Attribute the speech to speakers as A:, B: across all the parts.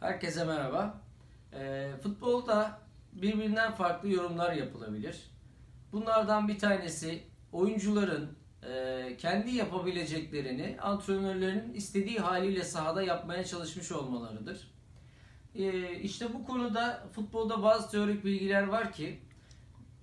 A: Herkese merhaba. Ee, futbolda birbirinden farklı yorumlar yapılabilir. Bunlardan bir tanesi oyuncuların e, kendi yapabileceklerini antrenörlerin istediği haliyle sahada yapmaya çalışmış olmalarıdır. Ee, işte bu konuda futbolda bazı teorik bilgiler var ki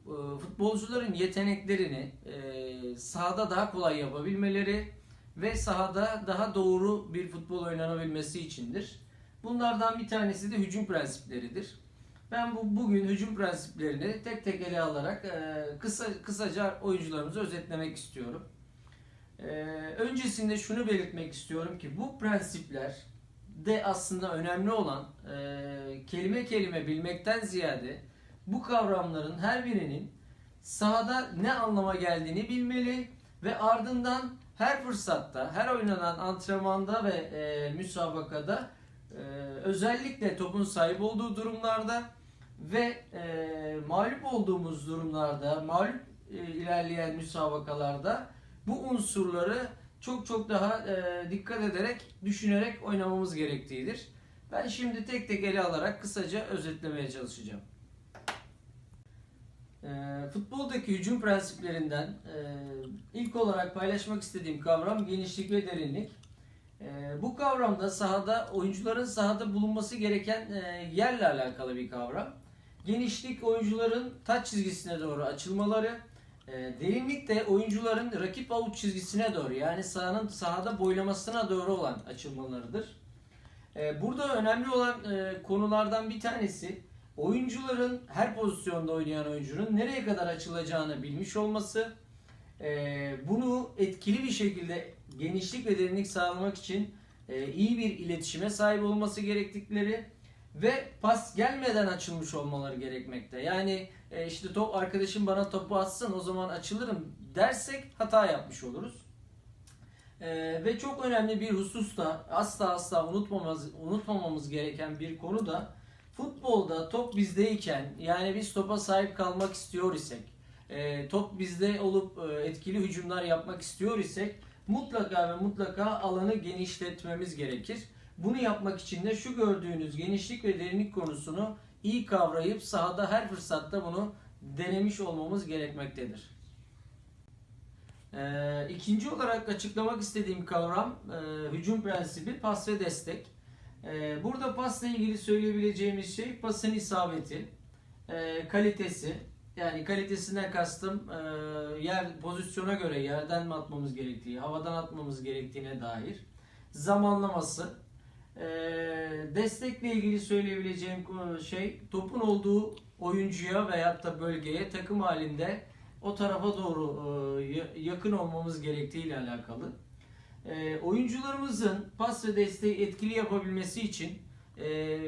A: e, futbolcuların yeteneklerini e, sahada daha kolay yapabilmeleri ve sahada daha doğru bir futbol oynanabilmesi içindir. Bunlardan bir tanesi de hücum prensipleridir. Ben bu bugün hücum prensiplerini tek tek ele alarak e, kısa kısaca oyuncularımızı özetlemek istiyorum. E, öncesinde şunu belirtmek istiyorum ki bu prensipler de aslında önemli olan e, kelime kelime bilmekten ziyade bu kavramların her birinin sahada ne anlama geldiğini bilmeli ve ardından her fırsatta, her oynanan antrenmanda ve e, müsabakada e, özellikle topun sahip olduğu durumlarda ve e, mağlup olduğumuz durumlarda, mağlup e, ilerleyen müsabakalarda bu unsurları çok çok daha e, dikkat ederek, düşünerek oynamamız gerektiğidir. Ben şimdi tek tek ele alarak kısaca özetlemeye çalışacağım. E, futboldaki hücum prensiplerinden e, ilk olarak paylaşmak istediğim kavram genişlik ve derinlik. E, bu kavramda sahada oyuncuların sahada bulunması gereken e, yerle alakalı bir kavram. Genişlik oyuncuların taç çizgisine doğru açılmaları, e, derinlik de oyuncuların rakip avuç çizgisine doğru yani sahanın sahada boylamasına doğru olan açılmalarıdır. E, burada önemli olan e, konulardan bir tanesi oyuncuların her pozisyonda oynayan oyuncunun nereye kadar açılacağını bilmiş olması, e, bunu etkili bir şekilde genişlik ve derinlik sağlamak için e, iyi bir iletişime sahip olması gerektikleri ve pas gelmeden açılmış olmaları gerekmekte. Yani e, işte top arkadaşım bana topu atsın o zaman açılırım dersek hata yapmış oluruz. E, ve çok önemli bir husus da asla asla unutmamamız, unutmamamız gereken bir konu da futbolda top bizdeyken yani biz topa sahip kalmak istiyor isek e, top bizde olup e, etkili hücumlar yapmak istiyor isek mutlaka ve mutlaka alanı genişletmemiz gerekir. Bunu yapmak için de şu gördüğünüz genişlik ve derinlik konusunu iyi kavrayıp sahada her fırsatta bunu denemiş olmamız gerekmektedir. Ee, ikinci olarak açıklamak istediğim kavram e, hücum prensibi pas ve destek. Ee, burada pasla ilgili söyleyebileceğimiz şey pasın isabeti, e, kalitesi, yani kalitesinden kastım e, yer pozisyona göre yerden mi atmamız gerektiği, havadan atmamız gerektiğine dair zamanlaması. E, destekle ilgili söyleyebileceğim konu- şey topun olduğu oyuncuya veyahut da bölgeye takım halinde o tarafa doğru e, ya- yakın olmamız gerektiği ile alakalı. E, oyuncularımızın pas ve desteği etkili yapabilmesi için e,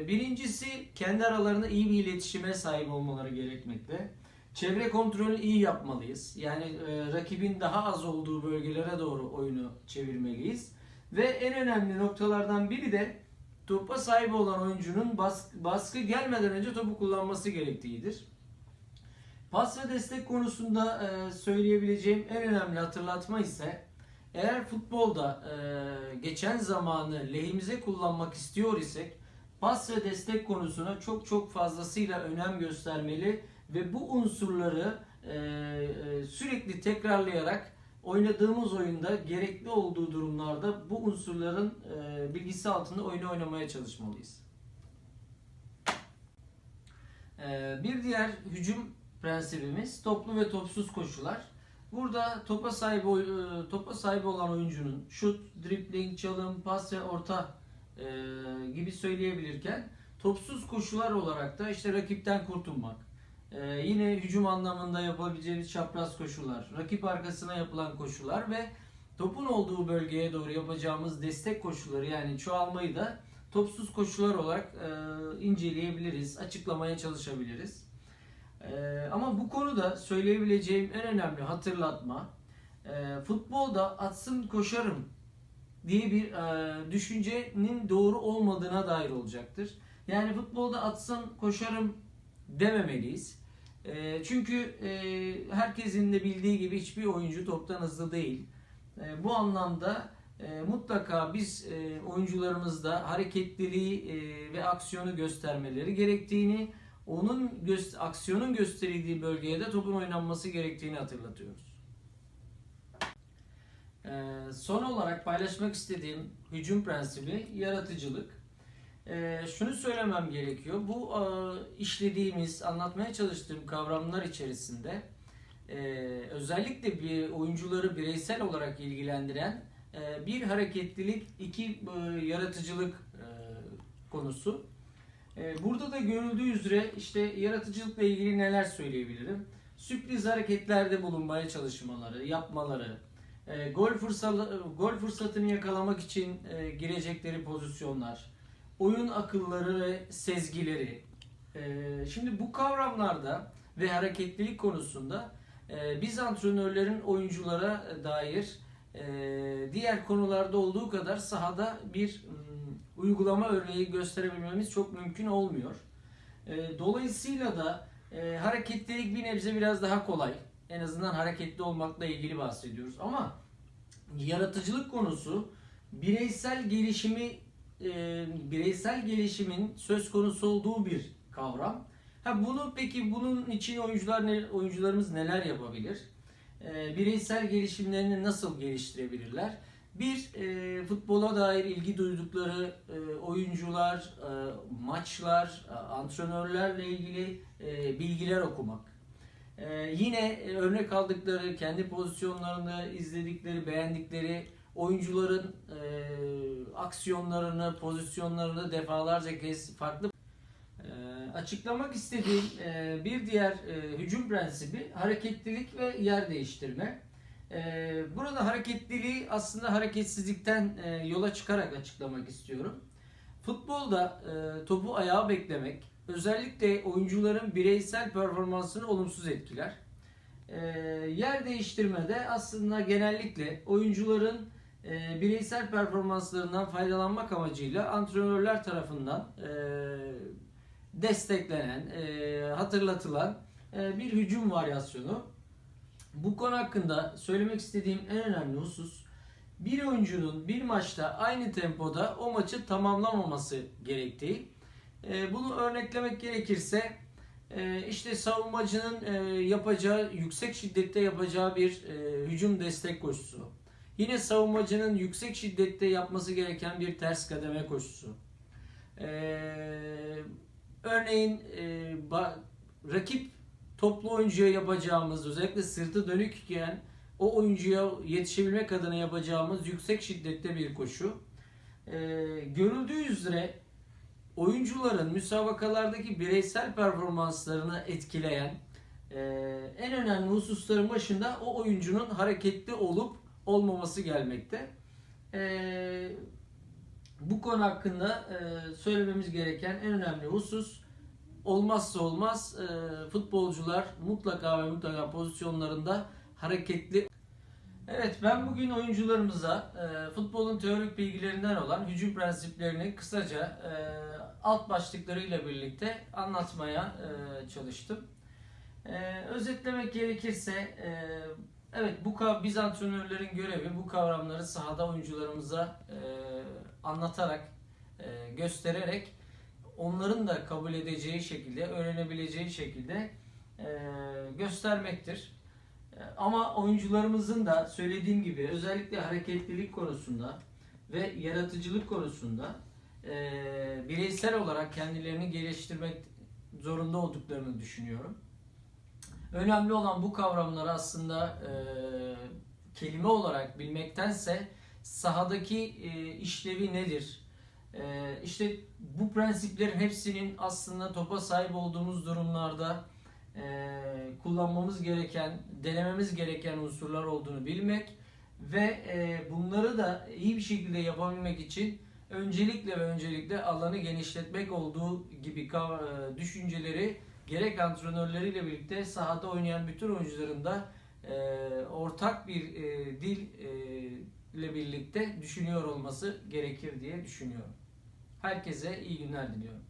A: birincisi kendi aralarında iyi bir iletişime sahip olmaları gerekmekte. Çevre kontrolü iyi yapmalıyız. Yani e, rakibin daha az olduğu bölgelere doğru oyunu çevirmeliyiz. Ve en önemli noktalardan biri de topa sahip olan oyuncunun baskı, baskı gelmeden önce topu kullanması gerektiğidir. Pas ve destek konusunda e, söyleyebileceğim en önemli hatırlatma ise eğer futbolda e, geçen zamanı lehimize kullanmak istiyor isek pas ve destek konusuna çok çok fazlasıyla önem göstermeli ve bu unsurları e, e, sürekli tekrarlayarak oynadığımız oyunda gerekli olduğu durumlarda bu unsurların e, bilgisi altında oyunu oynamaya çalışmalıyız. Bir diğer hücum prensibimiz toplu ve topsuz koşular. Burada topa e, topa sahip olan oyuncunun şut, dribling, çalım, pas ve orta gibi söyleyebilirken topsuz koşular olarak da işte rakipten kurtulmak, e, yine hücum anlamında yapabileceğimiz çapraz koşular, rakip arkasına yapılan koşular ve topun olduğu bölgeye doğru yapacağımız destek koşuları yani çoğalmayı da topsuz koşular olarak e, inceleyebiliriz, açıklamaya çalışabiliriz. Ee, ama bu konuda söyleyebileceğim en önemli hatırlatma e, futbolda atsın koşarım diye bir e, düşüncenin doğru olmadığına dair olacaktır. Yani futbolda atsın koşarım dememeliyiz. E, çünkü e, herkesin de bildiği gibi hiçbir oyuncu toptan hızlı değil. E, bu anlamda e, mutlaka biz e, oyuncularımızda hareketliliği ve aksiyonu göstermeleri gerektiğini, onun aksiyonun gösterildiği bölgeye de topun oynanması gerektiğini hatırlatıyoruz. E, son olarak paylaşmak istediğim hücum prensibi yaratıcılık. E, şunu söylemem gerekiyor. Bu e, işlediğimiz, anlatmaya çalıştığım kavramlar içerisinde e, özellikle bir oyuncuları bireysel olarak ilgilendiren e, bir hareketlilik, iki e, yaratıcılık e, konusu. E, burada da görüldüğü üzere işte yaratıcılıkla ilgili neler söyleyebilirim? Sürpriz hareketlerde bulunmaya çalışmaları, yapmaları, e, gol fırsatı gol fırsatını yakalamak için e, girecekleri pozisyonlar, oyun akılları ve sezgileri. E, şimdi bu kavramlarda ve hareketlilik konusunda e, biz antrenörlerin oyunculara dair e, diğer konularda olduğu kadar sahada bir mm, uygulama örneği gösterebilmemiz çok mümkün olmuyor. E, dolayısıyla da e, hareketlilik bir nebze biraz daha kolay. En azından hareketli olmakla ilgili bahsediyoruz. Ama yaratıcılık konusu bireysel gelişimi e, bireysel gelişimin söz konusu olduğu bir kavram. Ha bunu peki bunun için oyuncular ne, oyuncularımız neler yapabilir? E, bireysel gelişimlerini nasıl geliştirebilirler? Bir e, futbola dair ilgi duydukları e, oyuncular, e, maçlar, e, antrenörlerle ilgili e, bilgiler okumak. E, yine e, örnek aldıkları, kendi pozisyonlarında izledikleri, beğendikleri oyuncuların e, aksiyonlarını, pozisyonlarını defalarca kez farklı e, açıklamak istediğim e, bir diğer e, hücum prensibi hareketlilik ve yer değiştirme. E, burada hareketliliği aslında hareketsizlikten e, yola çıkarak açıklamak istiyorum. Futbolda e, topu ayağa beklemek özellikle oyuncuların bireysel performansını olumsuz etkiler. E, yer değiştirmede aslında genellikle oyuncuların e, bireysel performanslarından faydalanmak amacıyla antrenörler tarafından e, desteklenen, e, hatırlatılan e, bir hücum varyasyonu. Bu konu hakkında söylemek istediğim en önemli husus bir oyuncunun bir maçta aynı tempoda o maçı tamamlamaması gerektiği. Bunu örneklemek gerekirse işte savunmacının yapacağı yüksek şiddette yapacağı bir hücum destek koşusu. Yine savunmacının yüksek şiddette yapması gereken bir ters kademe koşusu. Ee, örneğin e, ba- rakip toplu oyuncuya yapacağımız özellikle sırtı dönükken o oyuncuya yetişebilmek adına yapacağımız yüksek şiddette bir koşu. Ee, görüldüğü üzere oyuncuların müsabakalardaki bireysel performanslarını etkileyen e, en önemli hususların başında o oyuncunun hareketli olup olmaması gelmekte. Ee, bu konu hakkında e, söylememiz gereken en önemli husus olmazsa olmaz e, futbolcular mutlaka ve mutlaka pozisyonlarında hareketli. Evet ben bugün oyuncularımıza e, futbolun teorik bilgilerinden olan hücum prensiplerini kısaca e, alt başlıklarıyla birlikte anlatmaya e, çalıştım. E, özetlemek gerekirse e, evet bu biz antrenörlerin görevi bu kavramları sahada oyuncularımıza e, anlatarak, e, göstererek onların da kabul edeceği şekilde, öğrenebileceği şekilde e, göstermektir. E, Ama oyuncularımızın da söylediğim gibi özellikle hareketlilik konusunda ve yaratıcılık konusunda e, bireysel olarak kendilerini geliştirmek zorunda olduklarını düşünüyorum. Önemli olan bu kavramları aslında e, kelime olarak bilmektense sahadaki e, işlevi nedir? E, işte bu prensiplerin hepsinin aslında topa sahip olduğumuz durumlarda e, kullanmamız gereken, denememiz gereken unsurlar olduğunu bilmek ve e, bunları da iyi bir şekilde yapabilmek için öncelikle ve öncelikle alanı genişletmek olduğu gibi e, düşünceleri gerek antrenörleriyle birlikte sahada oynayan bütün oyuncuların da e, ortak bir e, dil e, ile birlikte düşünüyor olması gerekir diye düşünüyorum. Herkese iyi günler diliyorum.